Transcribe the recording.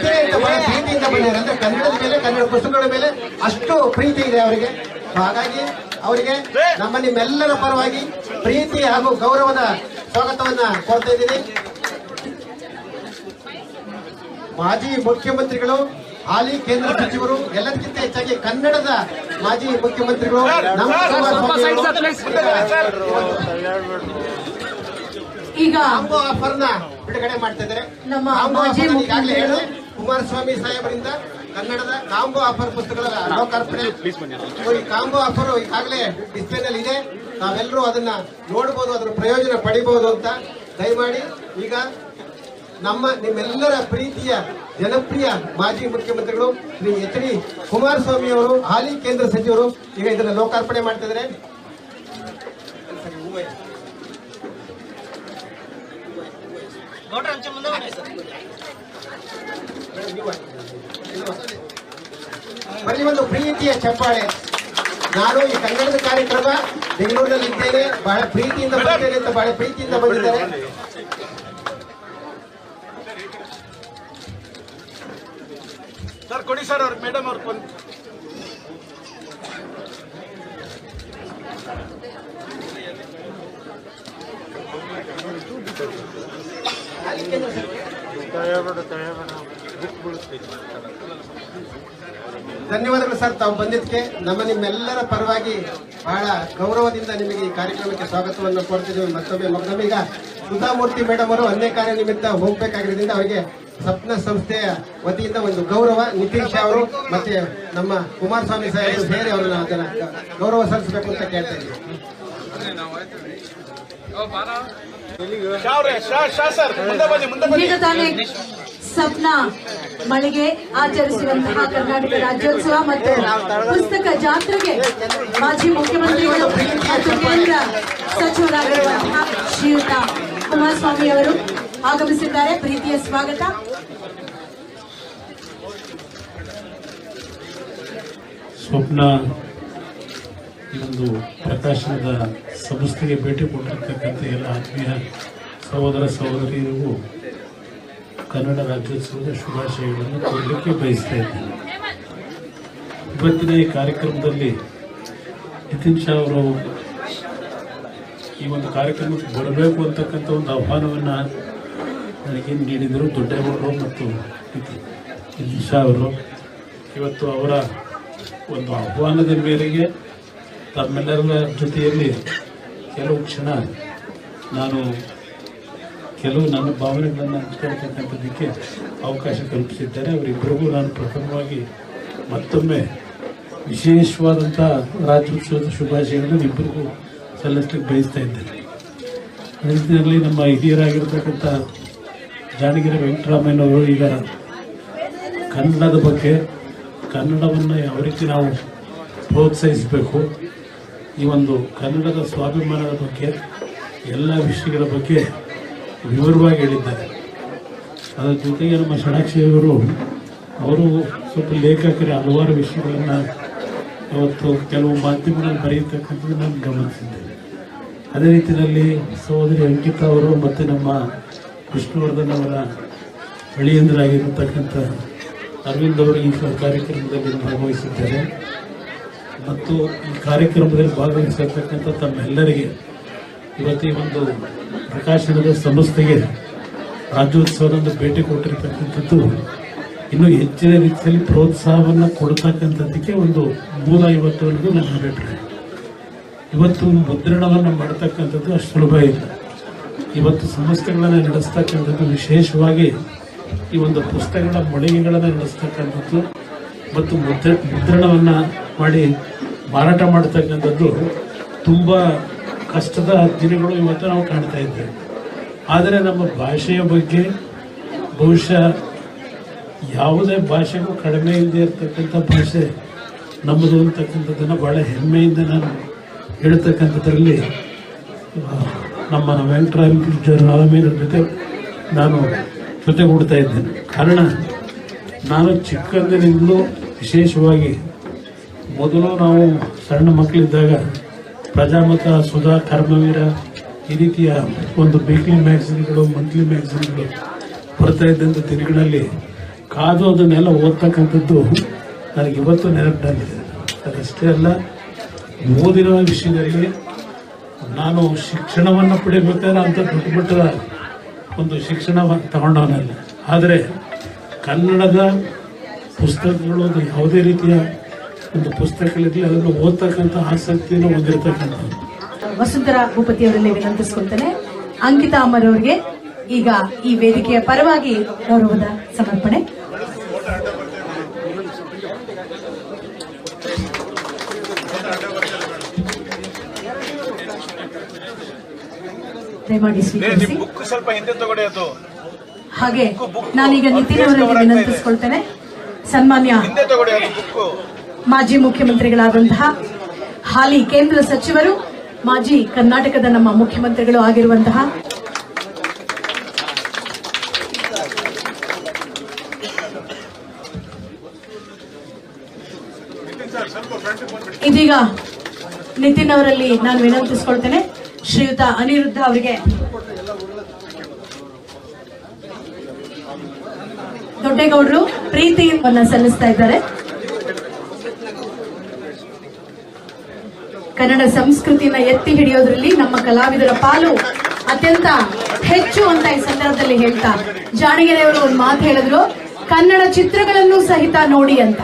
ಅಂತ ಬಹಳ ಪ್ರೀತಿಯಿಂದ ಬಂದಿದ್ದಾರೆ ಅಂದ್ರೆ ಕನ್ನಡದ ಮೇಲೆ ಕನ್ನಡ ಪುಸ್ತಕಗಳ ಮೇಲೆ ಅಷ್ಟು ಪ್ರೀತಿ ಇದೆ ಅವರಿಗೆ. ಹಾಗಾಗಿ ಅವರಿಗೆ ನಮ್ಮ ನಿಮ್ಮೆಲ್ಲರ ಪರವಾಗಿ ಪ್ರೀತಿ ಹಾಗೂ ಗೌರವದ ಸ್ವಾಗತವನ್ನ ಕೋರ್ತಾ ಇದ್ದೀನಿ. ಮಾಜಿ ಮುಖ್ಯಮಂತ್ರಿಗಳು ಹಾಲಿ ಕೇಂದ್ರ ಸಚಿವರು ಎಲ್ಲದಕ್ಕಿಂತ ಹೆಚ್ಚಾಗಿ ಕನ್ನಡದ ಮಾಜಿ ಮುಖ್ಯಮಂತ್ರಿಗಳು ನಮ್ಮ ಈಗ ಅಂಬು ಆಫರ್ನ ಬಿಡುಗಡೆ ಮಾಡ್ತಾ ಇದ್ದಾರೆ. ನಮ್ಮ ಈಗಾಗಲೇ ಹೇಳಿದೆ ಕುಮಾರಸ್ವಾಮಿ ಸಾಹೇಬರಿಂದ ಕನ್ನಡದ ಕಾಂಬೋ ಆಫರ್ ಪುಸ್ತಕಗಳ ಲೋಕಾರ್ಪಣೆ ಈ ಕಾಂಬೋ ಆಫರ್ ಈಗಾಗಲೇ ಡಿಸ್ಪ್ಲೇನಲ್ಲಿ ಇದೆ. ನಾವೆಲ್ಲರೂ ಅದನ್ನ ನೋಡಬಹುದು ಅದರ ಪ್ರಯೋಜನ ಪಡಿಬಹುದು ಅಂತ. ದಯಮಾಡಿ ಈಗ ನಮ್ಮ ನಿಮ್ಮೆಲ್ಲರ ಪ್ರೀತಿಯ ಜನಪ್ರಿಯ ಮಾಜಿ ಮುಖ್ಯಮಂತ್ರಿಗಳು ಶ್ರೀ ಎಚ್ ಡಿ ಕುಮಾರಸ್ವಾಮಿ ಅವರು ಹಾಲಿ ಕೇಂದ್ರ ಸಚಿವರು ಈಗ ಇದನ್ನ ಲೋಕಾರ್ಪಣೆ ಮಾಡ್ತಾ ಇದ್ದಾರೆ. ಬರೀ ಒಂದು ಪ್ರೀತಿಯ ಚಪ್ಪಾಳೆ. ನಾನು ಈ ಕನ್ನಡದ ಕಾರ್ಯಕ್ರಮ ಬೆಂಗಳೂರಿನಲ್ಲಿ ಇದ್ದೇನೆ. ಬಹಳ ಪ್ರೀತಿಯಿಂದ ಬರ್ತೇನೆ ಅಂತ ಬಹಳ ಪ್ರೀತಿಯಿಂದ ಬಂದಿದ್ದಾರೆ ಸರ್ ಕೊಡಿ ಸರ್ ಅವ್ರ ಮೇಡಮ್ ಅವ್ರ ಕೊಂದ್ ಧನ್ಯವಾದಗಳು ಸರ್, ತಾವು ಬಂದಿದ್ದಕ್ಕೆ. ನಮ್ಮ ನಿಮ್ಮೆಲ್ಲರ ಪರವಾಗಿ ಬಹಳ ಗೌರವದಿಂದ ನಿಮಗೆ ಈ ಕಾರ್ಯಕ್ರಮಕ್ಕೆ ಸ್ವಾಗತವನ್ನು ಕೋರ್ತಿದ್ದೇವೆ. ಮತ್ತೊಮ್ಮೆ ಮತ್ತೊಮ್ಮೆ ಈಗ ಸುಧಾಮೂರ್ತಿ ಮೇಡಮ್ ಅವರು ಅನ್ಯ ಕಾರ್ಯ ನಿಮಿತ್ತ ಹೋಗ್ಬೇಕಾಗಿರೋದ್ರಿಂದ ಅವರಿಗೆ ಸಪ್ನ ಸಂಸ್ಥೆಯ ವತಿಯಿಂದ ಒಂದು ಗೌರವ, ನಿತೀಶ್ ಅವರು ಮತ್ತೆ ನಮ್ಮ ಕುಮಾರಸ್ವಾಮಿ ಸಾಹೇಬರು ಸೇರಿ ಅವರನ್ನು ಅದನ್ನ ಗೌರವ ಸಲ್ಲಿಸಬೇಕು ಅಂತ ಕೇಳ್ತಾ ಇದ್ದೀವಿ. ಈಗ ತಾನೇ ಸಪ್ನ ಮಳಿಗೆ ಆಚರಿಸುವಂತಹ ಕರ್ನಾಟಕ ರಾಜ್ಯೋತ್ಸವ ಮತ್ತು ಪುಸ್ತಕ ಜಾತ್ರೆಗೆ ಮಾಜಿ ಮುಖ್ಯಮಂತ್ರಿಗಳು ಮತ್ತು ಕೇಂದ್ರ ಸಚಿವರಾಗಿರುವಂತಹ ಶ್ರೀಯುತ ಕುಮಾರಸ್ವಾಮಿ ಅವರು ಆಗಮಿಸಿದ್ದಾರೆ. ಪ್ರೀತಿಯ ಸ್ವಾಗತ. ಸ್ವಪ್ನ ಈ ಒಂದು ಪ್ರಕಾಶನದ ಸಂಸ್ಥೆಗೆ ಭೇಟಿ ಕೊಟ್ಟಿರ್ತಕ್ಕಂಥ ಎಲ್ಲ ಆತ್ಮೀಯ ಸಹೋದರ ಸಹೋದರಿಯರಿಗೂ ಕನ್ನಡ ರಾಜ್ಯೋತ್ಸವದ ಶುಭಾಶಯಗಳನ್ನು ಕೊಡಲಿಕ್ಕೆ ಬಯಸ್ತಾ ಇದ್ದೇನೆ. ಇವತ್ತಿನ ಈ ಕಾರ್ಯಕ್ರಮದಲ್ಲಿ ನಿತಿನ್ ಶಾ ಅವರು ಈ ಒಂದು ಕಾರ್ಯಕ್ರಮಕ್ಕೆ ಬರಬೇಕು ಅಂತಕ್ಕಂಥ ಒಂದು ಆಹ್ವಾನವನ್ನು ನನಗೆ ನೀಡಿದರು? ದೊಡ್ಡೇಗೌಡರು ಮತ್ತು ನಿತಿನ್ ಶಾ ಅವರು. ಇವತ್ತು ಅವರ ಒಂದು ಆಹ್ವಾನದ ಮೇರೆಗೆ ತಮ್ಮೆಲ್ಲರ ಜೊತೆಯಲ್ಲಿ ಕೆಲವು ಕ್ಷಣ ನಾನು ಕೆಲವು ನನ್ನ ಭಾವನೆಗಳನ್ನು ಹಂಚ್ಕೊಳ್ತಕ್ಕಂಥದ್ದಕ್ಕೆ ಅವಕಾಶ ಕಲ್ಪಿಸಿದ್ದಾರೆ. ಅವರಿಬ್ಬರಿಗೂ ನಾನು ಪ್ರಥಮವಾಗಿ ಮತ್ತೊಮ್ಮೆ ವಿಶೇಷವಾದಂಥ ರಾಜ್ಯೋತ್ಸವದ ಶುಭಾಶಯಗಳನ್ನು ಇಬ್ಬರಿಗೂ ಸಲ್ಲಿಸಲಿಕ್ಕೆ ಬಯಸ್ತಾ ಇದ್ದೇನೆ. ಅದರಲ್ಲಿ ನಮ್ಮ ಹಿರಿಯರಾಗಿರ್ತಕ್ಕಂಥ ಜಾನಗಿರಿ ವೆಂಕಟರಾಮಯ್ಯನವರು ಈಗ ಕನ್ನಡದ ಬಗ್ಗೆ ಕನ್ನಡವನ್ನು ಯಾವ ರೀತಿ ನಾವು ಪ್ರೋತ್ಸಾಹಿಸಬೇಕು ಈ ಒಂದು ಕನ್ನಡದ ಸ್ವಾಭಿಮಾನದ ಬಗ್ಗೆ, ಎಲ್ಲ ವಿಷಯಗಳ ಬಗ್ಗೆ ವಿವರವಾಗಿ ಹೇಳಿದ್ದಾರೆ. ಅದರ ಜೊತೆಗೆ ನಮ್ಮ ಷಡಾಕ್ಷಿಯವರು ಅವರು ಸ್ವಲ್ಪ ಲೇಖಕರ ಹಲವಾರು ವಿಷಯಗಳನ್ನು ಅವತ್ತು ಕೆಲವು ಮಾಧ್ಯಮಗಳಲ್ಲಿ ಬರೆಯತಕ್ಕಂಥದ್ದು ನಾನು ಗಮನಿಸಿದ್ದೇನೆ. ಅದೇ ರೀತಿಯಲ್ಲಿ ಸಹೋದರಿ ಅಂಕಿತಾ ಅವರು ಮತ್ತು ನಮ್ಮ ವಿಷ್ಣುವರ್ಧನ್ ಅವರ ಅಳಿಯಂದ್ರಾಗಿರತಕ್ಕಂಥ ಅರವಿಂದ್ ಅವರು ಈ ಕಾರ್ಯಕ್ರಮದಲ್ಲಿ ಭಾಗವಹಿಸಿದ್ದಾರೆ. ಮತ್ತು ಈ ಕಾರ್ಯಕ್ರಮದಲ್ಲಿ ಭಾಗವಹಿಸಿರ್ತಕ್ಕಂಥ ತಮ್ಮೆಲ್ಲರಿಗೆ ಇವತ್ತು ಒಂದು ಪ್ರಕಾಶನದ ಸಂಸ್ಥೆಗೆ ರಾಜ್ಯೋತ್ಸವದಂದು ಭೇಟಿ ಕೊಟ್ಟಿರತಕ್ಕಂಥದ್ದು ಇನ್ನೂ ಹೆಚ್ಚಿನ ರೀತಿಯಲ್ಲಿ ಪ್ರೋತ್ಸಾಹವನ್ನು ಕೊಡ್ತಕ್ಕಂಥದ್ದಕ್ಕೆ ಒಂದು ಮೂಲ ಇವತ್ತು ಅನ್ನೋದು ನನ್ನ ಅಭಿಪ್ರಾಯ. ಇವತ್ತು ಮುದ್ರಣವನ್ನು ಮಾಡ್ತಕ್ಕಂಥದ್ದು ಅಷ್ಟು ಸುಲಭ ಇಲ್ಲ. ಇವತ್ತು ಸಂಸ್ಥೆಗಳನ್ನು ನಡೆಸ್ತಕ್ಕಂಥದ್ದು ವಿಶೇಷವಾಗಿ ಈ ಒಂದು ಪುಸ್ತಕಗಳ ಮಳಿಗೆಗಳನ್ನು ನಡೆಸ್ತಕ್ಕಂಥದ್ದು ಮತ್ತು ಮುದ್ರ, ಮುದ್ರಣವನ್ನು ಮಾಡಿ ಮಾರಾಟ ಮಾಡತಕ್ಕಂಥದ್ದು ತುಂಬ ಕಷ್ಟದ ದಿನಗಳು ಇವತ್ತು ನಾವು ಕಾಣ್ತಾ ಇದ್ದೇವೆ. ಆದರೆ ನಮ್ಮ ಭಾಷೆಯ ಬಗ್ಗೆ ಬಹುಶಃ ಯಾವುದೇ ಭಾಷೆಗೂ ಕಡಿಮೆ ಇಲ್ಲದೆ ಇರತಕ್ಕಂಥ ಭಾಷೆ ನಮ್ಮದು ಅಂತಕ್ಕಂಥದ್ದನ್ನು ಭಾಳ ಹೆಮ್ಮೆಯಿಂದ ನಾನು ಹೇಳ್ತಕ್ಕಂಥದ್ರಲ್ಲಿ ನಮ್ಮ ವೆಂಕಟರಾಮಯ್ಯರ ಜೊತೆ ನಾನು ಜೊತೆಗೂಡ್ತಾ ಇದ್ದೇನೆ. ಕಾರಣ, ನಾನು ಚಿಕ್ಕಂದಿನಿಂದಲೂ ವಿಶೇಷವಾಗಿ ಮೊದಲು ನಾವು ಸಣ್ಣ ಮಕ್ಕಳಿದ್ದಾಗ ಪ್ರಜಾಮತ, ಸುಧಾ, ಕರ್ಮವೀರ ಈ ರೀತಿಯ ಒಂದು ವೀಕ್ಲಿ ಮ್ಯಾಗಝಿನ್ಗಳು ಮಂತ್ಲಿ ಮ್ಯಾಗಝಿನ್ಗಳು ಬರ್ತಾ ಇದ್ದಂಥ ದಿನಗಳಲ್ಲಿ ಕಾದು ಅದನ್ನೆಲ್ಲ ಓದ್ತಕ್ಕಂಥದ್ದು ನನಗೆ ಇವತ್ತು ನೆನಪಿನಲ್ಲಿದೆ ಅದಷ್ಟೇ ಅಲ್ಲ ಓದಿರುವ ವಿಷಯದಲ್ಲಿ ನಾನು ಶಿಕ್ಷಣವನ್ನು ಪಡಿಬೇಕಾದ್ರೆ ಅಂತ ದೊಡ್ಡ ಒಂದು ಶಿಕ್ಷಣವನ್ನು ತಗೊಂಡವನಲ್ಲ. ಆದರೆ ಕನ್ನಡದ ಪುಸ್ತಕಗಳು ಯಾವುದೇ ರೀತಿಯ ಒಂದು ಪುಸ್ತಕಗಳಿರಲಿ ಅದನ್ನು ಓದ್ತಕ್ಕಂಥ ಆಸಕ್ತಿಯನ್ನು ಹೊಂದಿರತಕ್ಕಂಥದ್ದು. ವಸುಂಧರಾ ಭೂಪತಿ ಅವರಲ್ಲಿ ವಿನಂತಿಸ್ಕೊಳ್ತೇನೆ ಅಂಕಿತಾ ಅಮ್ಮರವರಿಗೆ ಈಗ ಈ ವೇದಿಕೆಯ ಪರವಾಗಿ ಗೌರವದ ಸಮರ್ಪಣೆ. ದಯಮಾಡಿ ಸ್ವೀಕರಿಸಿ. ಹಾಗೆ ನಾನೀಗ ನಿತಿನ್ ಅವರಲ್ಲಿ ವಿನಂತಿಸ್ಕೊಳ್ತೇನೆ. ಸನ್ಮಾನ್ಯ ಮಾಜಿ ಮುಖ್ಯಮಂತ್ರಿಗಳಾದಂತಹ ಹಾಲಿ ಕೇಂದ್ರ ಸಚಿವರು, ಮಾಜಿ ಕರ್ನಾಟಕದ ನಮ್ಮ ಮುಖ್ಯಮಂತ್ರಿಗಳು ಆಗಿರುವಂತಹ ಇದೀಗ ನಿತಿನ್ ಅವರಲ್ಲಿ ನಾನು ವಿನಂತಿಸಿಕೊಳ್ತೇನೆ. ಶ್ರೀಯುತ ಅನಿರುದ್ಧ ಅವರಿಗೆ ದೊಡ್ಡೇಗೌಡರು ಪ್ರೀತಿಯನ್ನ ಸಲ್ಲಿಸ್ತಾ ಇದ್ದಾರೆ. ಕನ್ನಡ ಸಂಸ್ಕೃತಿನ ಎತ್ತಿ ಹಿಡಿಯೋದ್ರಲ್ಲಿ ನಮ್ಮ ಕಲಾವಿದರ ಪಾಲು ಅತ್ಯಂತ ಹೆಚ್ಚು ಅಂತ ಈ ಸಂದರ್ಭದಲ್ಲಿ ಹೇಳ್ತಾ ಜಾಣಗೆರೆಯವರು ಒಂದು ಮಾತು ಹೇಳಿದ್ರು, ಕನ್ನಡ ಚಿತ್ರಗಳನ್ನು ಸಹಿತ ನೋಡಿ ಅಂತ.